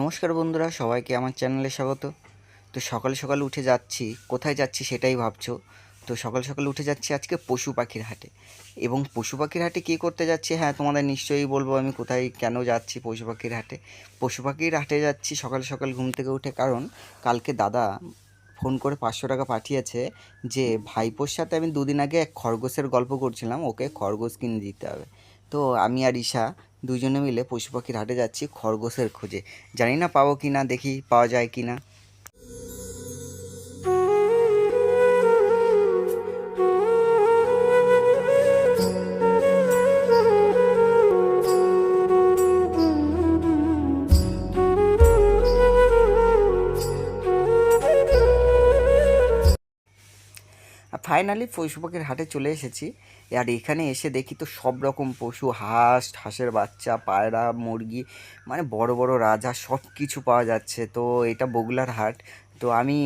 নমস্কার বন্ধুরা, সবাইকে আমার চ্যানেলে স্বাগত। তো সকাল সকাল উঠে যাচ্ছি, কোথায় যাচ্ছি সেটাই ভাবছ? তো সকাল সকাল উঠে যাচ্ছি আজকে পশু পাখির হাটে। এবং পশু পাখির হাটে কী করতে যাচ্ছি? হ্যাঁ তোমাদের নিশ্চয়ই বলব আমি কোথায় কেন যাচ্ছি পশু পাখির হাটে। পশু পাখির হাটে যাচ্ছি সকাল সকাল ঘুম থেকে উঠে কারণ কালকে দাদা ফোন করে পাঁচশো টাকা পাঠিয়েছে যে ভাইপোর সাথে আমি দুদিন আগে এক খরগোশের গল্প করছিলাম, ওকে খরগোশ কিনে দিতে হবে। তো আমি আর ঈশা দুজনে মিলে পশু পাখির হাটে যাচ্ছি খরগোশের খোঁজে। জানি না পাবো কি না, দেখি পাওয়া যায় কি না। ফাইনালি পশু পাখির হাটে চলে এসেছি। আর এখানে এসে দেখি তো সব রকম পশু, হাঁস, হাঁসের বাচ্চা, পায়রা, মুরগি মানে বড় বড় রাজা সব কিছু পাওয়া যাচ্ছে। তো এটা বগুলার হাট। তো আমি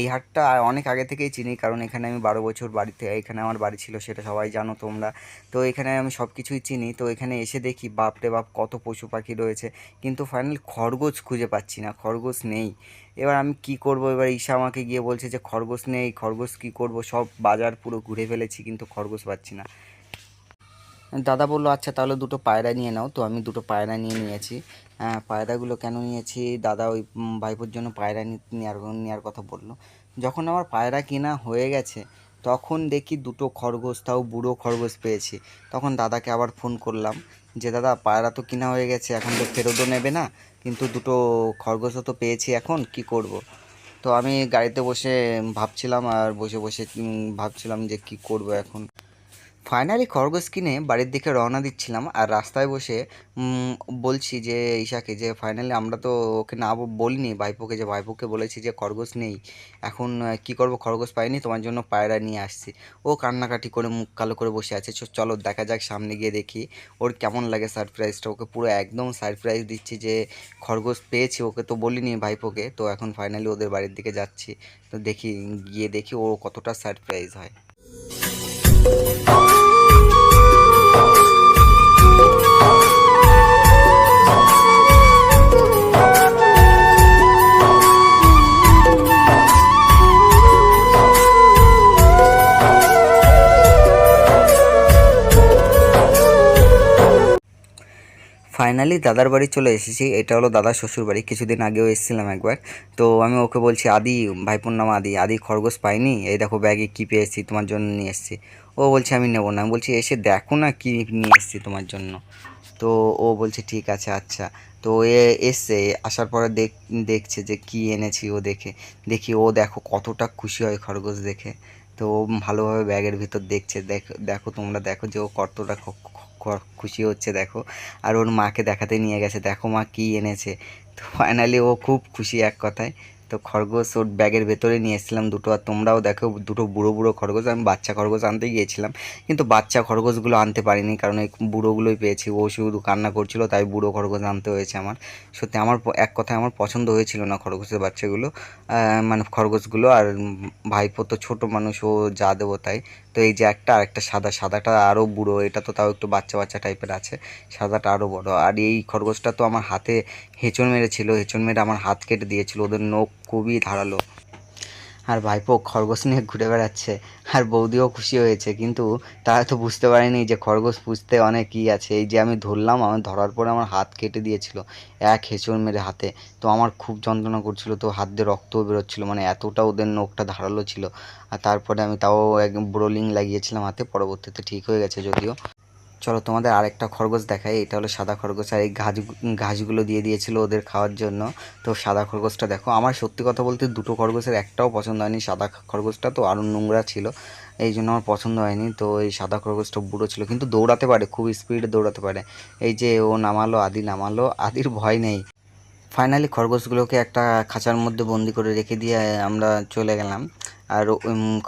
এই হাটটা অনেক আগে থেকেই চিনি, কারণ এখানে আমি বারো বছর বাড়িতে, এখানে আমার বাড়ি ছিল, সেটা সবাই জানো তোমরা। তো এখানে আমি সব কিছুই চিনি, তো এখানে এসে দেখি বাপরে বাপ কত পশু পাখি রয়েছে। কিন্তু ফাইনালি খরগোশ খুঁজে পাচ্ছি না, খরগোশ নেই। এবার আমি কি করব? এবার ঈশা আমাকে গিয়ে বলছে যে, খরগোশ নেই, খরগোশ কি করব? সব বাজার পুরো ঘুরে ফেলেছি, কিন্তু খরগোশ পাচ্ছি না। দাদা বলল আচ্ছা তাহলে দুটো পায়রা নিয়ে নাও। তো আমি দুটো পায়রা নিয়ে নিয়েছি। পায়রাগুলো কেন নিয়েছি? দাদা ওই ভাইপোর জন্য পায়রা নেওয়ার নেওয়ার কথা বলল। যখন আমার পায়রা কেনা হয়ে গেছে, তখন দেখি দুটো খরগোশ, তাও বুড়ো খরগোশ পেয়েছি। তখন দাদাকে আবার ফোন করলাম যে, দাদা, পায়রা তো কিনা হয়ে গেছে, এখন তো ফেরতও নেবে না, কিন্তু দুটো খরগোশও তো পেয়েছি এখন, কি করব। তো আমি গাড়িতে বসে ভাবছিলাম আর বসে বসে ভাবছিলাম যে, কি করব এখন? ফাইনালি খরগোশ কিনে বাড়ির দিকে রওনা দিচ্ছিলাম আর রাস্তায় বসে বলছি যে ঈশাকে যে ফাইনালি আমরা তো ওকে না বলিনি, ভাইপোকে যে, ভাইপোকে বলেছি যে খরগোশ নেই। এখন কি করব? খরগোশ পাইনি, তোমার জন্য পায়রা নিয়ে আসছি। ও কান্নাকাটি করে মুখ কালো করে বসে আছে। চলো দেখা যাক, সামনে গিয়ে দেখি। ওর কেমন লাগে সারপ্রাইজটা ওকে পুরো একদম সারপ্রাইজ দিচ্ছি যে খরগোশ পেয়েছি, ওকে তো বলিনি ভাইপোকে। তো এখন ফাইনালি ওদের বাড়ির দিকে যাচ্ছি। তো দেখি, গিয়ে দেখি ও কতটা সারপ্রাইজ হয়। ফাইনালি দাদার বাড়ি চলে এসেছি। এটা হলো দাদার শ্বশুর বাড়ি। কিছুদিন আগেও এসেছিলাম একবার। তো আমি ওকে বলছি, আদি, ভাইপোর নাম আদি। আদি খরগোশ পাইনি? এই দেখো ব্যাগে কী পেয়েছি, তোমার জন্য নিয়ে এসেছি। ও বলছে, আমি নেব না। আমি বলছি, এসে দেখো না কী নিয়ে এসেছি তোমার জন্য। তো ও বলছে, ঠিক আছে আচ্ছা। তো এ এসছে আসার পরে দেখ, দেখছে যে কী এনেছি ও দেখে। দেখি ও দেখো কতটা খুশি হয় খরগোশ দেখে। তো ও ভালোভাবে ব্যাগের ভিতর দেখছে, দেখো দেখো তোমরা দেখো যে ও কতটা খুশি হচ্ছে, দেখো। আর ওর মাকে দেখাতে নিয়ে গেছে, দেখো মা কী এনেছে। তো ফাইনালি ও খুব খুশি এক কথায়। তো খরগোশ ওর ব্যাগের ভেতরে নিয়ে এসেছিলাম দুটো, আর তোমরাও দেখো দুটো বুড়ো বুড়ো খরগোশ, আমি বাচ্চা খরগোশ আনতে গিয়েছিলাম। কিন্তু বাচ্চা খরগোশগুলো আনতে পারিনি, কারণ এই বুড়োগুলোই পেয়েছি। ও শুধু কান্না করছিল, তাই বুড়ো খরগোশ আনতে হয়েছে আমার। সত্যি আমার এক কথায় আমার পছন্দ হয়েছিল না খরগোশের বাচ্চাগুলো। মানে খরগোশগুলো, আর ভাইপো তো ছোটো মানুষ, ও যা দেবো তাই। তো এই যে একটা আর একটা সাদা, সাদাটা আরও বুড়ো, এটা তো তাও একটু বাচ্চা বাচ্চা টাইপের আছে, সাদাটা আরও বড়। আর এই খরগোশটা তো আমার হাতে হেঁচড় মেরেছিল, হেঁচড় মেরে আমার হাত কেটে দিয়েছিল, ওদের নখ খুবই ধারালো। আর ভাইপো খরগোশ নিয়ে ঘুরে বেড়াচ্ছে, আর বৌদিও খুশি হয়েছে, কিন্তু তারা তো বুঝতে পারেনি যে খরগোশ পুষতে অনেক ই আছে। এই যে আমি ধরলাম আমার ধরার পরে আমার হাত কেটে দিয়েছিল, এক হেঁচড় মেরে হাতে। তো আমার খুব যন্ত্রণা করছিল, তো হাত দিয়ে রক্তও বেরোচ্ছিল মানে এতটা ওদের নখটা ধারালো ছিল। আর তারপরে আমি তাও এক ব্রোলিং লাগিয়েছিলাম হাতে, পরবর্তীতে ঠিক হয়ে গেছে যদিও। চলো তোমাদের আরেকটা খরগোশ দেখাই। এটা হলো সাদা খরগোশ আর এই ঘাস ঘাসগুলো দিয়ে দিয়েছিল ওদের খাওয়ার জন্য। তো সাদা খরগোশটা দেখো, আমার সত্যি কথা বলতে দুটো খরগোশের একটাও পছন্দ হয়নি। সাদা খরগোশটা তো আরও নোংরা ছিল, এই জন্য আমার পছন্দ হয়নি। তো এই সাদা খরগোশটা বুড়ো ছিল, কিন্তু দৌড়াতে পারে, খুব স্পিডে দৌড়াতে পারে। এই যে ও নামালো, আদি নামালো, আদির ভয় নেই। ফাইনালি খরগোশগুলোকে একটা খাঁচার মধ্যে বন্দি করে রেখে দিয়ে আমরা চলে গেলাম। আর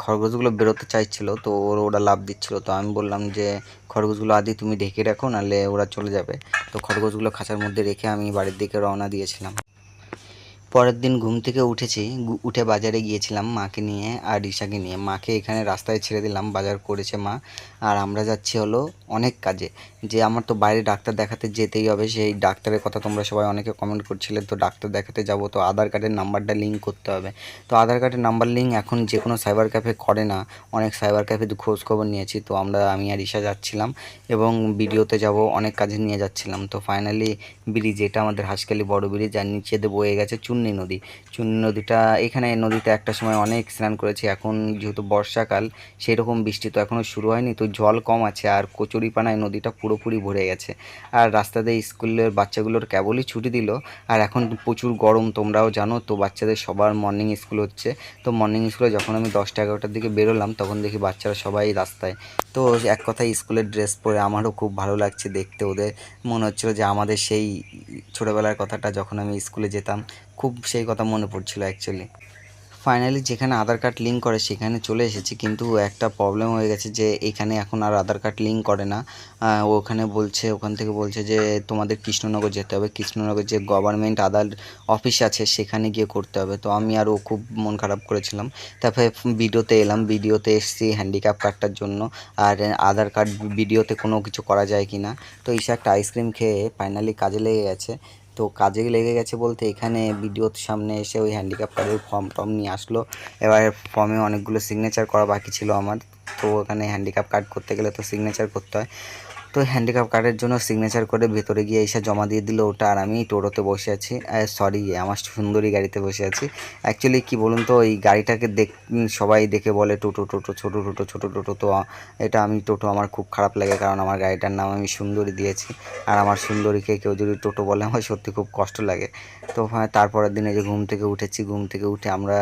খরগোশগুলো বেরোতে চাইছিল, তো ওর ওরা লাভ দিচ্ছিল। তো আমি বললাম যে, খরগোশগুলো আদি তুমি ঢেকে রাখো, নাহলে ওরা চলে যাবে। তো খরগোশগুলো খাঁচার মধ্যে রেখে আমি বাড়ির দিকে রওনা দিয়েছিলাম। পরের দিন ঘুম থেকে উঠেছি উঠে বাজারে গিয়েছিলাম মাকে নিয়ে আর রিশাকে নিয়ে। মাকে এখানে রাস্তায় ছেড়ে দিলাম, বাজার করেছে মা। আর আমরা যাচ্ছি হলো অনেক কাজে। যে আমার তো বাইরে ডাক্তার দেখাতে যেতেই হবে, সেই ডাক্তারের কথা তোমরা সবাই অনেকে কমেন্ট করছিলে, তো ডাক্তার দেখাতে যাব, তো আধার কার্ডের নাম্বারটা লিঙ্ক করতে হবে। তো আধার কার্ডের নাম্বার লিঙ্ক এখন যে কোনো সাইবার ক্যাফে করে না, অনেক সাইবার ক্যাফে খোঁজ খবর নিয়েছি, তো আমরা, আমি আর ঈশা যাচ্ছিলাম এবং ভিডিওতে যাব, অনেক কাজে নিয়ে যাচ্ছিলাম। তো ফাইনালি ব্রিজ এটা আমাদের হাঁসখালি বড় ব্রিজ আর নিচে বয়ে গেছে চুন্নি নদী। চুন্নি নদীটা, এখানে নদীতে একটা সময় অনেক স্নান করেছি, এখন যেহেতু বর্ষাকাল সেই রকম বৃষ্টি তো এখনও শুরু হয়নি, তো জল কম আছে আর কচুরিপানায় নদীটা পুরোপুরি ভরে গেছে। আর রাস্তাতে স্কুলের বাচ্চাগুলোর কেবলই ছুটি দিল, আর এখন প্রচুর গরম, তোমরাও জানো, তো বাচ্চাদের সবার মর্নিং স্কুল হচ্ছে। তো মর্নিং স্কুলে যখন আমি দশটা এগারোটার দিকে বেরোলাম, তখন দেখি বাচ্চারা সবাই রাস্তায় তো এক কথায় স্কুলের ড্রেস পরে আমারও খুব ভালো লাগছে দেখতে ওদের। মনে হচ্ছিল যে আমাদের সেই ছোটোবেলার কথাটা যখন আমি স্কুলে যেতাম, খুব সেই কথা মনে পড়ছিল অ্যাকচুয়ালি ফাইনালি যেখানে আধার কার্ড লিঙ্ক করে, সেখানে চলে এসেছি। কিন্তু একটা প্রবলেম হয়ে গেছে যে, এখানে এখন আর আধার কার্ড লিঙ্ক করে না। ওখানে বলছে, ওখান থেকে বলছে যে, তোমাদের কৃষ্ণনগর যেতে হবে। কৃষ্ণনগর যে গভর্নমেন্ট আধার অফিস আছে, সেখানে গিয়ে করতে হবে। তো আমি আরও খুব মন খারাপ করেছিলাম। তারপরে ভিডিওতে এলাম। ভিডিওতে এসেছি হ্যান্ডিক্যাপ কার্ডটার জন্য। আর আধার কার্ড ভিডিওতে কোনো কিছু করা যায় কি না তো ঈশা একটা আইসক্রিম খেয়ে ফাইনালি কাজে লেগে গেছে। তো কাজে লেগে গেছে বলতে এখানে ভিডিওর সামনে এসে ওই হ্যান্ডিক্যাপ কার্ডের ফর্ম টর্ম নিয়ে আসলো। এবার ফর্মে অনেকগুলো সিগনেচার করা বাকি ছিল আমার। তো ওখানে হ্যান্ডিক্যাপ কার্ড করতে গেলে তো সিগনেচার করতে হয়। তো হ্যান্ডিক্যাপ কার্ডের জন্য সিগনেচার করে ভেতরে গিয়ে এসে জমা দিয়ে দিল ওটা। আর আমি টোটোতে বসে আছি। সরি আমার সুন্দরী গাড়িতে বসে আছি। অ্যাকচুয়ালি কি বলুন তো, এই গাড়িটাকে দেখ সবাই দেখে বলে টোটো টোটো, ছোটো টোটো ছোটো টোটো। তো, এটা আমি, টোটো আমার খুব খারাপ লাগে, কারণ আমার গাড়িটার নাম আমি সুন্দরী দিয়েছি। আর আমার সুন্দরীকে কেউ যদি টোটো বলে, আমার সত্যি খুব কষ্ট লাগে। তো হ্যাঁ তারপরের দিনে যে ঘুম থেকে উঠেছি, ঘুম থেকে উঠে আমরা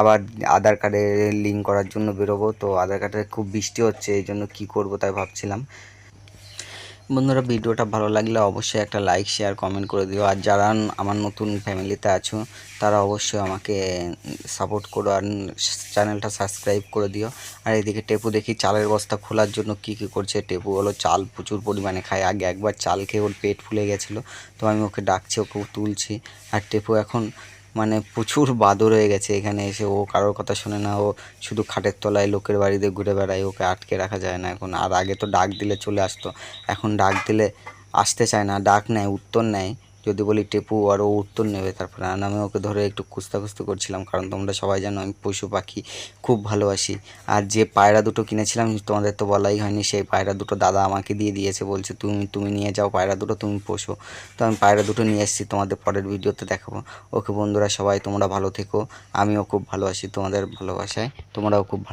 আবার আধার কার্ডে লিঙ্ক করার জন্য বেরোবো। তো, আধার কার্ডে খুব বৃষ্টি হচ্ছে, এই জন্য কী করব তাই ভাবছিলাম। বন্ধুরা, ভিডিওটা ভালো লাগলে অবশ্যই একটা লাইক শেয়ার কমেন্ট করে দিও। আর যারা আমার নতুন ফ্যামিলিতে আছো, তারা অবশ্যই আমাকে সাপোর্ট করো আর চ্যানেলটা সাবস্ক্রাইব করে দিও। আর এদিকে টেপু দেখি চালের বস্তা খোলার জন্য কী কী করছে। টেপু হলো চাল প্রচুর পরিমাণে খায়। আগে একবার চাল খেয়ে ওর পেট ফুলে গেছিল, তো আমি ওকে ডাকছি, ওকে তুলছি। আর টেপু এখন মানে প্রচুর বাদর হয়ে গেছে এখানে এসে। ও কারোর কথা শোনে না, ও শুধু খাটের তলায় লোকের বাড়িতে ঘুরে বেড়ায়, ওকে আটকে রাখা যায় না এখন। আর আগে তো ডাক দিলে চলে আসতো, এখন ডাক দিলে আসতে চায় না, ডাক নেয়, উত্তর নেয়। যদি বলি টেপু আর ও উত্তর নেবে, তারপরে আমি ওকে ধরে একটু কুস্তাকুস্তি করছিলাম, কারণ তোমরা সবাই জানো আমি পশু পাখি খুব ভালোবাসি। আর যে পায়রা দুটো কিনেছিলাম, তোমাদের তো বলাই হয়নি, সেই পায়রা দুটো দাদা আমাকে দিয়ে দিয়েছে, বলছে তুমি তুমি নিয়ে যাও পায়রা দুটো, তুমি পোষো। তো আমি পায়রা দুটো নিয়ে এসেছি, তোমাদের পরের ভিডিওতে দেখাবো। ওকে বন্ধুরা সবাই, তোমরা ভালো থেকো, আমিও খুব ভালোবাসি তোমাদের ভালোবাসায়, তোমরাও খুব ভালো